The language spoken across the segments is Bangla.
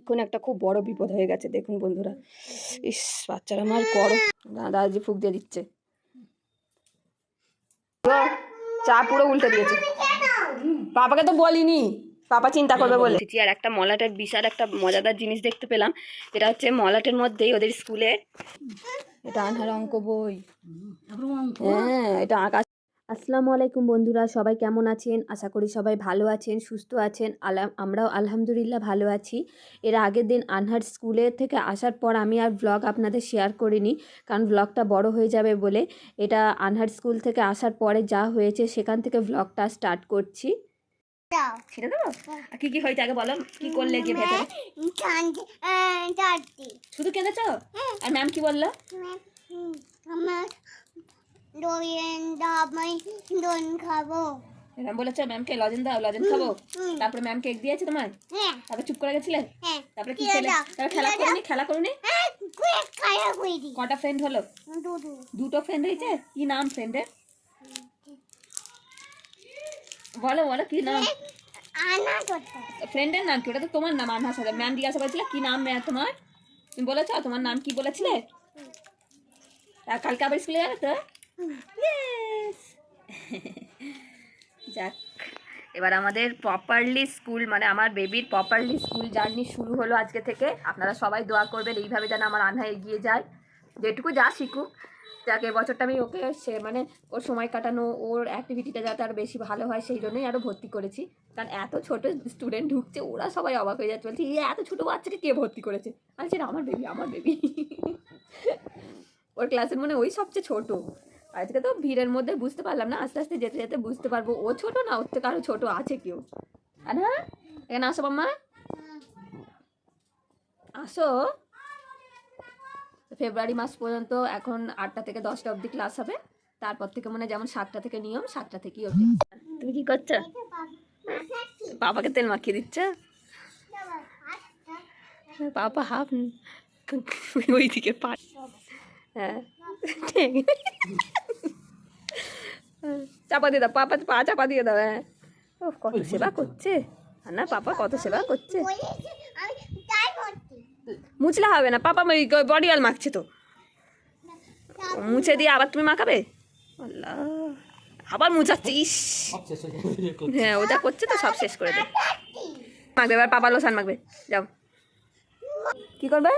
এক্ষুনি একটা খুব বড় বিপদ হয়ে গেছে দেখুন বন্ধুরা। ইস বাচ্চারা আমার করো দাদা যে ফুক দিয়ে দিচ্ছে। চা পুরো উল্টে দিয়েছে। বাবাকে তো বলিনি। পাপা চিন্তা করবে বলে। আর একটা মলাটের বিশাল একটা মজাদার জিনিস দেখতে পেলাম। যেটা হচ্ছে মলাটের মধ্যেই ওদের স্কুলে এটা আনহার অঙ্ক বই। হ্যাঁ এটা আকাশ আসসালামু আলাইকুম বন্ধুরা সবাই কেমন আছেন? আশা করি সবাই ভালো আছেন সুস্থ আছেন। আলাম আমরাও আলহামদুলিল্লাহ ভালো আছি। এর আগের দিন আনহার স্কুলে থেকে আসার পর আমি আর ব্লগ আপনাদের শেয়ার করিনি কারণ ব্লগটা বড় হয়ে যাবে বলে। এটা আনহার স্কুল থেকে আসার পরে যা হয়েছে সেখান থেকে ব্লগটা স্টার্ট করছি। ছেড়ে দেবো? কি কি হয়েছে আগে বলো? কি করলে গিয়ে ভেতরে? শুধু কেঁদেছো? আর ম্যাম কি বলল? আমার দন খাব। ম্যাম বলেছ ম্যামকে লজেন দাও লজেন খাব। তারপরে ম্যাম কেক দিয়েছে তোমায়? হ্যাঁ। তারপরে চুপ করে গেছিলে? হ্যাঁ। তারপরে কি খেলে? তারপরে খেলা করুনি? খেলা করুনি? হ্যাঁ কুয়ে খায়া কই দি কটা ফ্রেন্ড হলো? দুটো। ফ্রেন্ড হয়েছে? কি নাম ফ্রেন্ডের বলো বলো কি নাম? ফ্রেন্ডের নাম কি? ওটা তো তোমার নাম আনহার সাথে ম্যাম জিজ্ঞাসা করেছিল কি নাম ম্যাম তোমার? তুমি বলেছ তোমার নাম কি বলেছিলে? কালকে আবার স্কুলে যাবে তো! যাক, এবার আমাদের প্রপারলি স্কুল মানে আমার বেবির প্রপারলি স্কুল জার্নি শুরু হলো আজকে থেকে। আপনারা সবাই দোয়া করবেন এইভাবে যেন আমার আনহা এগিয়ে যায়। যেটুকু যা শিখুক, যাকে বছরটা আমি ওকে সে মানে ওর সময় কাটানো, ওর অ্যাক্টিভিটিটা যাতে আরও বেশি ভালো হয়, সেই জন্যই আরও ভর্তি করেছি। কারণ এত ছোট স্টুডেন্ট ঢুকছে, ওরা সবাই অবাক হয়ে যাচ্ছে, বলছে "এই এত ছোটো বাচ্চাকে কে ভর্তি করেছে? সেটা আমার বেবি আমার বেবি ওর ক্লাসের মনে ওই সবচেয়ে ছোটো। আজকে তো ভিড়ের মধ্যে বুঝতে পারলাম না, আস্তে আস্তে যেতে যেতে বুঝতে পারব। ও ছোট না, ওর থেকে আরও ছোটো আছে কেউ। আর হ্যাঁ এখানে আসো মাম্মা আসো। ফেব্রুয়ারি মাস পর্যন্ত এখন আটটা থেকে দশটা অবধি ক্লাস হবে। তারপর থেকে মনে যেমন সাতটা থেকে নিয়ম, সাতটা থেকেই ওঠে তুমি কি করছ? বাবাকে তেল মাখিয়ে দিচ্ছ? বাবা, হাফ ওই দিকে পা হ্যাঁ। ঠিক। চাপা দিয়ে দাও পাপা পা চাপা দিয়ে দাও হ্যাঁ। ও কত সেবা করছে। আর না পাপা কত সেবা করছে। মুছলে হবে না পাপা ওই বডি অয়েল মাখছে তো। মুছে দিয়ে আবার তুমি মাখাবে? আল্লাহ আবার মুছাচ্ছে ইস। হ্যাঁ ওটা করছে তো সব শেষ করে দে। মাখবে এবার পাপা লোসান মাখবে। যাও। কি করবে?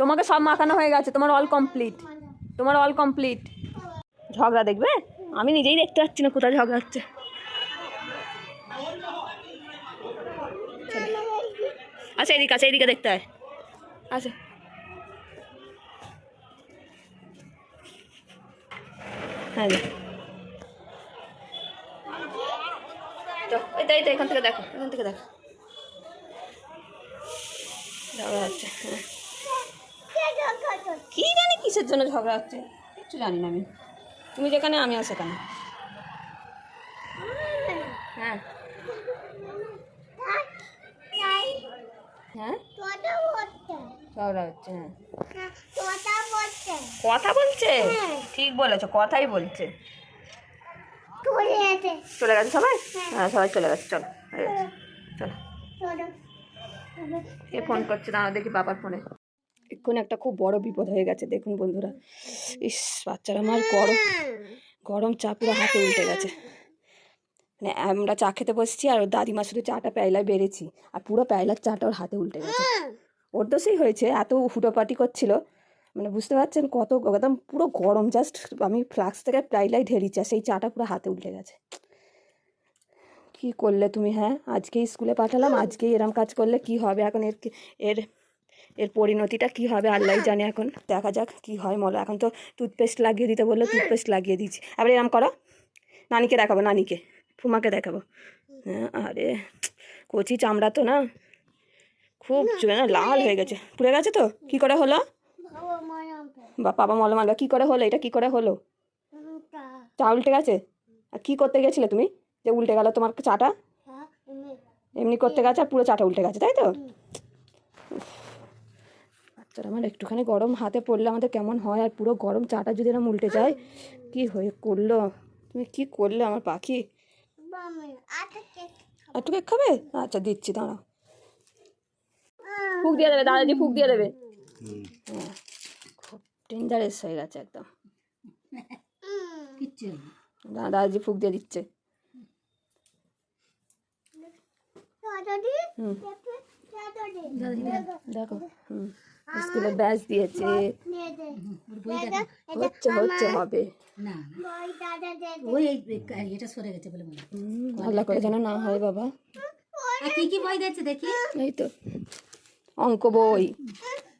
তোমাকে সব মাখানো হয়ে গেছে, তোমার অল কমপ্লিট তোমার অল কমপ্লিট ঝগড়া দেখবে? আমি নিজেই দেখতে পাচ্ছি না কোথায় ঝগড়া হচ্ছে। আচ্ছা এদিকে আছে এদিকে দেখতে হয় আচ্ছা। হ্যাঁ এখান থেকে দেখো, এখান থেকে দেখো। ঝগড়া হচ্ছে হ্যাঁ। কিসের জন্য ঝগড়া হচ্ছে? কিচ্ছু জানি না আমি। তুমি যেখানে আমিও সেখানে। হ্যাঁ। হ্যাঁ? ঝগড়া হচ্ছে হ্যাঁ। কথা বলছে? ঠিক বলেছ কথাই বলছে। চলে গেছে। সবাই? হ্যাঁ। সবাই চলে গেছে চলো হয়ে চলো। কে ফোন করছে? দাঁড়া দেখি বাবার ফোনে। এক্ষুনি একটা খুব বড় বিপদ হয়ে গেছে, দেখুন বন্ধুরা। ইস, বাচ্চারা আমার গরম গরম চা পুরো হাতে উল্টে গেছে। মানে আমরা চা খেতে বসছি আর ওর দাদিমা শুধু চাটা প্যায়লায় বেড়েছি, আর পুরো প্যায়লার চাটা ওর হাতে উল্টে গেছে। ওর সেই হয়েছে, এত হুটোপাটি করছিল মানে বুঝতে পারছেন কত একদম পুরো গরম জাস্ট আমি ফ্লাক্স থেকে প্যায়লায় ঢেলিছি আর সেই চাটা পুরো হাতে উল্টে গেছে। কি করলে তুমি হ্যাঁ? আজকেই স্কুলে পাঠালাম, আজকেই এরম কাজ করলে কি হবে? এখন এর এর এর পরিণতিটা কি হবে আল্লাহ জানে এখন। দেখা যাক কি হয় মলো এখন তো টুথপেস্ট লাগিয়ে দিতে বলল টুথপেস্ট লাগিয়ে দিচ্ছি আবার এরম করো। নানিকে দেখাবো নানিকে। ফুমাকে দেখাবো। হ্যাঁ আরে কচি চামড়া তো না। খুব জ- না, লাল হয়ে গেছে। পুড়ে গেছে তো? কি করে হলো? বাবা বা বাবা মলম আনবা। কী করে হলো? এটা কি করে হলো? চা উল্টে গেছে? আর কী করতে গেছিলে তুমি? যে উল্টে গেল তোমার চাটা? হ্যাঁ এমনি। করতে গেছে আর পুরো চাটা উল্টে গেছে তাই তো? বাচ্চারা আমার একটুখানি গরম হাতে পড়লে আমাদের কেমন হয়? আর পুরো গরম চাটা যদি এরম উল্টে যায় কি হয়ে করল? তুমি কি করলে আমার পাখি? একটু কেক খাবে? আচ্ছা দিচ্ছি দাঁড়াও। ফুক দিয়ে দেবে দাদাজি ফুক দিয়ে দেবে। হ্যাঁ খুব ডেঞ্জারাস হয়ে গেছে একদম। দাদাজি ফুক দিয়ে দিচ্ছে। হুম। দেখো হুম। স্কুলে ব্যাচ দিয়েছে। হচ্ছে হচ্ছে হবে। না না। বই দাদা দে ওই এই- এটা সরে গেছে বলে মনে আল্লাহ করে যেন না হয় বাবা। কি কি বই দিয়েছে দেখি? এই তো অঙ্ক বই।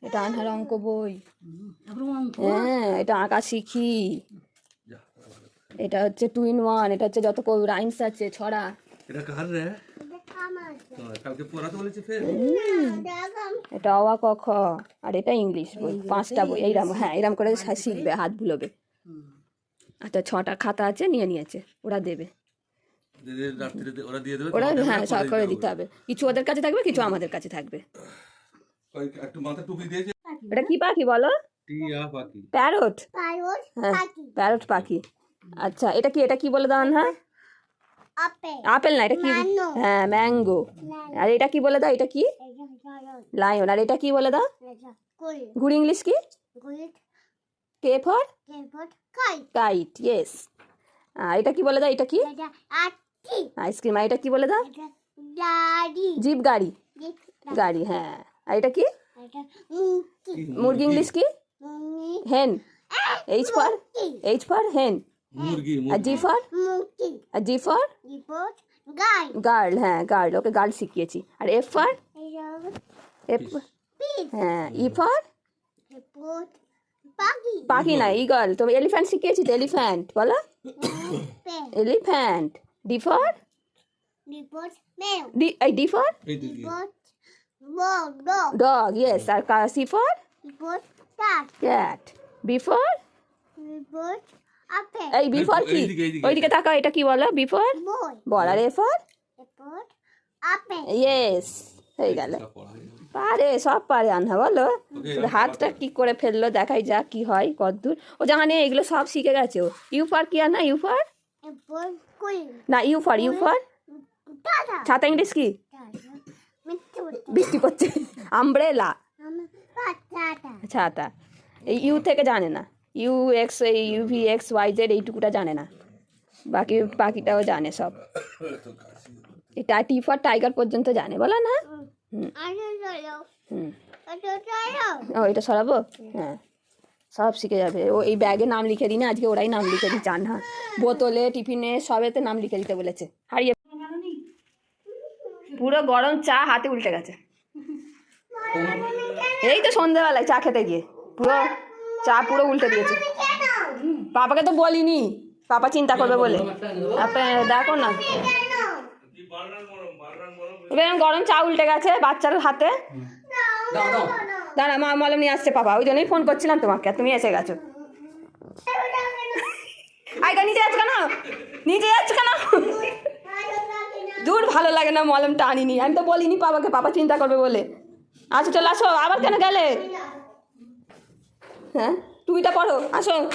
এটা আনহার অঙ্ক বই। হ্যাঁ এটা আঁকা শিখি। এটা হচ্ছে টু ইন ওয়ান এটা হচ্ছে যত রাইমস আছে ছড়া। এটা কার রে? কালকে পড়াতে বলেছে ফের? এটা অওয়া ক খ আর এটা ইংলিশ বই পাঁচটা বই এইরাম হ্যাঁ এইরাম করে শিখবে হাত হুম। আচ্ছা ছটা খাতা আছে নিয়ে নিয়েছে ওরা দেবে। ওরা দিয়ে দেবে ওরা তোমাকে হ্যাঁ সব করে দিতে হবে। কিছু ওদের কাছে থাকবে কিছু আমাদের কাছে থাকবে। ওই একটু মাথা টুপি দিয়েছে। এটা কি পাখি বলো? টিয়া পাখি। প্যারট? হ্যাঁ পাখি। প্যারট পাখি। আচ্ছা এটা কি এটা কি বলে দাও হ্যাঁ আপেল না এটা কি. হ্যাঁ ম্যাঙ্গো আর এটা কি বলে দাও? এটা কি? লায়ন আর এটা কি বলে দাও? গুড ইংলিশ কি? কে ফর কাইট ইয়েস এটা কি বলে দাও? এটা কি? আইসক্রিম আর এটা কি বলে দাও? জিপ গাড়ি। গাড়ি। হ্যাঁ। আর এটা কি? মুরগি। ইংলিশ কি? হেন H for H for hen মুরগি আর জি ফর মুকি আর G for report guy girl হ্যাঁ গার্ল ওকে গার্ল শিখিয়েছি আর এফ ফর এটা এফ পিস হ্যাঁ ই ফর রিপোর্ট পাখি পাখি না ইগল তো এলিফ্যান্ট শিখিয়েছি তো এলিফ্যান্ট বলো পে এলিফ্যান্ট ডি ফর রিপোর্ট মেল ডি এই ডি ফর এই দিদি রিপোর্ট বল dog dog yes R C for report cat cat B for report আপে এই বি ফর কি। ওইদিকে তাকাও এটা কি বলো? বি ফর বই। বল আর এ ফর রিপোর্ট ইয়েস হয়ে গেল। পারে সব পারে আনহা বলো। হাতটা কি করে ফেলল দেখাই যাক কি হয় কদ্দূর ও জানে এগুলো সব শিখে গেছে ও। ইউ ফর কি আর না ইউ ফর না ইউ ফর ইউ ফর ছাতা ইংলিশ কি? বৃষ্টি করছে আমব্রেলা ছাতা। এই ইউ থেকে জানে না। ইউ এক্স এই ইউভি এক্স ওয়াই জেড এইটুকুটা জানে না। বাকি বাকিটাও জানে সব। এটা টি ফর টাইগার পর্যন্ত জানে বলো না। হুম। আরে ও এটা সরাবো? হ্যাঁ। সব শিখে যাবে। ও এই ব্যাগে নাম লিখে দিই না আজকে ওরাই নাম লিখে দিচ্ছে আনহা বোতলে টিফিনে সবেতে নাম লিখে দিতে বলেছে। হারিয়ে পুরো গরম চা হাতে উল্টে গেছে। এই তো সন্ধ্যেবেলায় চা খেতে গিয়ে। পুরো চা পুরো উল্টে দিয়েছে। পাপাকে তো বলিনি পাপা চিন্তা করবে বলে। দেখো না। এবার গরম চা উল্টে গেছে বাচ্চার হাতে। দাঁড়া, মা মলম নিয়ে আসছে পাপা ওই জন্যই ফোন করছিলাম তোমাকে তুমি এসে গেছো। আইগা নিচে যাচ্ছ কেন? নিচে যাচ্ছ কেন? দূর ভালো লাগে না মলমটা আনিনি, আমি তো বলিনি পাপাকে পাপা চিন্তা করবে বলে। আচ্ছা চলে আসো, আবার কেন গেলে? হ্যাঁ? টুপিটা পড়ো আসো।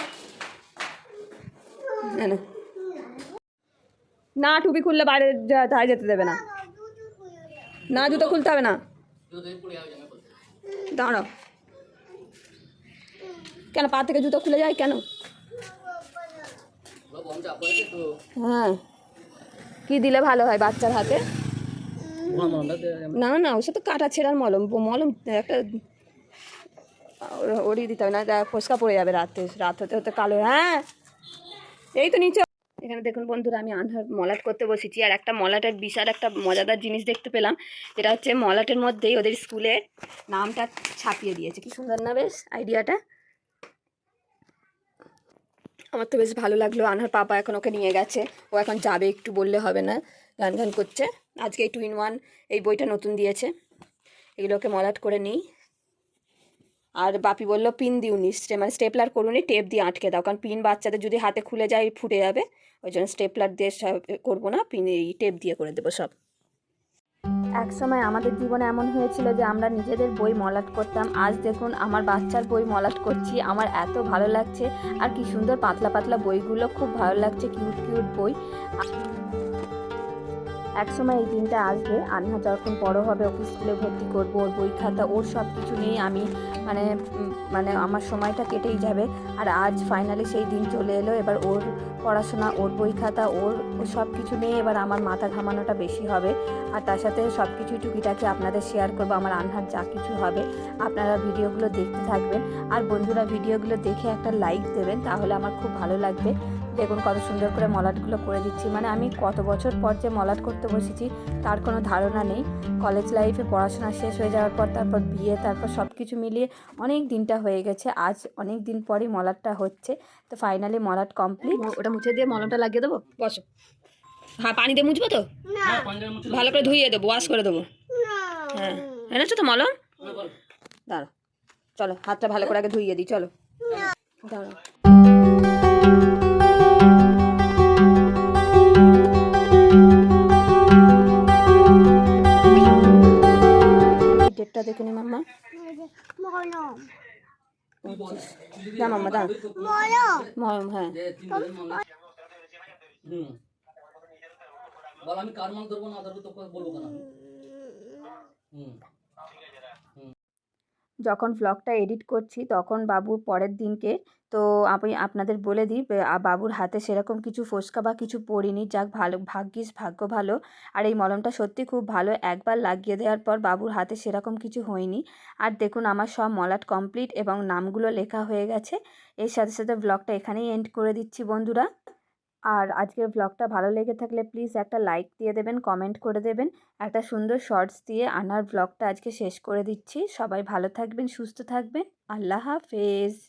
না, টুপি খুললে বাইরে যা- ধারে যেতে দেবে না। না জুতো খুলতে হবে না। দাঁড়াও। কেন পা থেকে জুতো খুলে যায় কেন? হ্যাঁ। কি দিলে ভালো হয় বাচ্চার হাতে? না না ওসব তো কাটা ছেঁড়ার মলম। মলম একটা ওরই দিতে হবে, না ফসকা পড়ে যাবে রাতে। রাত হতে হতে কালো হ্যাঁ? এই তো নিচে। এখানে দেখুন বন্ধুরা, আমি আনহার মলাট করতে বসেছি, আর একটা মলাটের বিশাল একটা মজাদার জিনিস দেখতে পেলাম। যেটা হচ্ছে মলাটের মধ্যেই ওদের স্কুলের নামটা ছাপিয়ে দিয়েছে। কি সুন্দর না বেশ আইডিয়াটা? আমার তো বেশ ভালো লাগল, আনহার পাপা এখন ওকে নিয়ে গেছে। ও এখন যাবে, একটু বললে হবে না গান গান করছে। আজকে এই টু ইন ওয়ান এই বইটা নতুন দিয়েছে। এগুলোকে মলাট করে নিই। আর বাপি বলল, পিন দিউনি মানে স্টেপলার করুনি টেপ দিয়ে আটকে দাও, কারণ পিন বাচ্চাদের যদি হাতে খুলে যায়, ফুটে যাবে। ওই জন্য স্টেপলার দিয়ে করব না, পিন এই টেপ দিয়ে করে দেবো সব। এক সময় আমাদের জীবনে এমন হয়েছিল যে, আমরা নিজেদের বই মলাট করতাম। আজ দেখুন, আমার বাচ্চার বই মলাট করছি, আমার এত ভালো লাগছে। আর কি সুন্দর পাতলা পাতলা বইগুলো, খুব ভালো লাগছে, কিউট কিউট বই। একসময় এই দিনটা আসবে। আনহা যখন বড় হবে, ওকে স্কুলে ভর্তি করব, ওর বই খাতা, ওর সব কিছু নিয়ে আমি মানে মানে আমার সময়টা কেটেই যাবে। আর আজ ফাইনালি সেই দিন চলে এলো। এবার ওর পড়াশোনা, ওর বই খাতা, ওর সব কিছু নিয়ে এবার আমার মাথা ঘামানোটা বেশি হবে। আর তার সাথে সব কিছু টুকিটাকি আপনাদের শেয়ার করব। আমার আনহার যা কিছু হবে, আপনারা ভিডিওগুলো দেখতে থাকবেন। আর বন্ধুরা, ভিডিওগুলো দেখে একটা লাইক দেবেন, তাহলে আমার খুব ভালো লাগবে। দেখুন কত সুন্দর করে মলাটগুলো করে দিচ্ছি। মানে আমি কত বছর পর যে মলাট করতে বসেছি তার কোনো ধারণা নেই। কলেজ লাইফে পড়াশোনা শেষ হয়ে যাওয়ার পর তারপর বিয়ে তারপর সব কিছু মিলিয়ে অনেক দিনটা হয়ে গেছে। আজ অনেক দিন পরই মলাটটা হচ্ছে। তো ফাইনালি মলাট কমপ্লিট ওটা মুছে দিয়ে মলমটা লাগিয়ে দেবো? বসো। হ্যাঁ পানি দিয়ে মুছবো তো? ভালো করে ধুইয়ে দেবো ওয়াশ করে দেবো। হ্যাঁ। এনেছো তো মলম? দাঁড়ো চলো হাতটা ভালো করে আগে ধুইয়ে দিই চলো। দাঁড়ো ডেটটা দেখে নি মাম্মা। মলম। না মাম্মা দাঁড়ো মলম। মলম হ্যাঁ। হুম বল আমি কার মান ধরবো না ধরবো তোকে বলব কেন? হুম। যখন ব্লগটা এডিট করছি তখন বাবু পরের দিনকে তো আমি আপনাদের বলে দিই বাবুর হাতে সেরকম কিছু ফোসকা বা কিছু পড়িনি যাক ভালো, ভাগ্যিস ভাগ্য ভালো। আর এই মলমটা সত্যি খুব ভালো, একবার লাগিয়ে দেওয়ার পর বাবুর হাতে সেরকম কিছু হয়নি। আর দেখুন আমার সব মলাট কমপ্লিট এবং নামগুলো লেখা হয়ে গেছে। এর সাথে সাথে ব্লগটা এখানেই এন্ড করে দিচ্ছি বন্ধুরা। আর আজকের ব্লগটা ভালো লেগে থাকলে প্লিজ একটা লাইক দিয়ে দেবেন, কমেন্ট করে দেবেন। একটা সুন্দর শর্টস দিয়ে আনার ব্লগটা আজকে শেষ করে দিচ্ছি। সবাই ভালো থাকবেন, সুস্থ থাকবেন। আল্লাহ হাফেজ।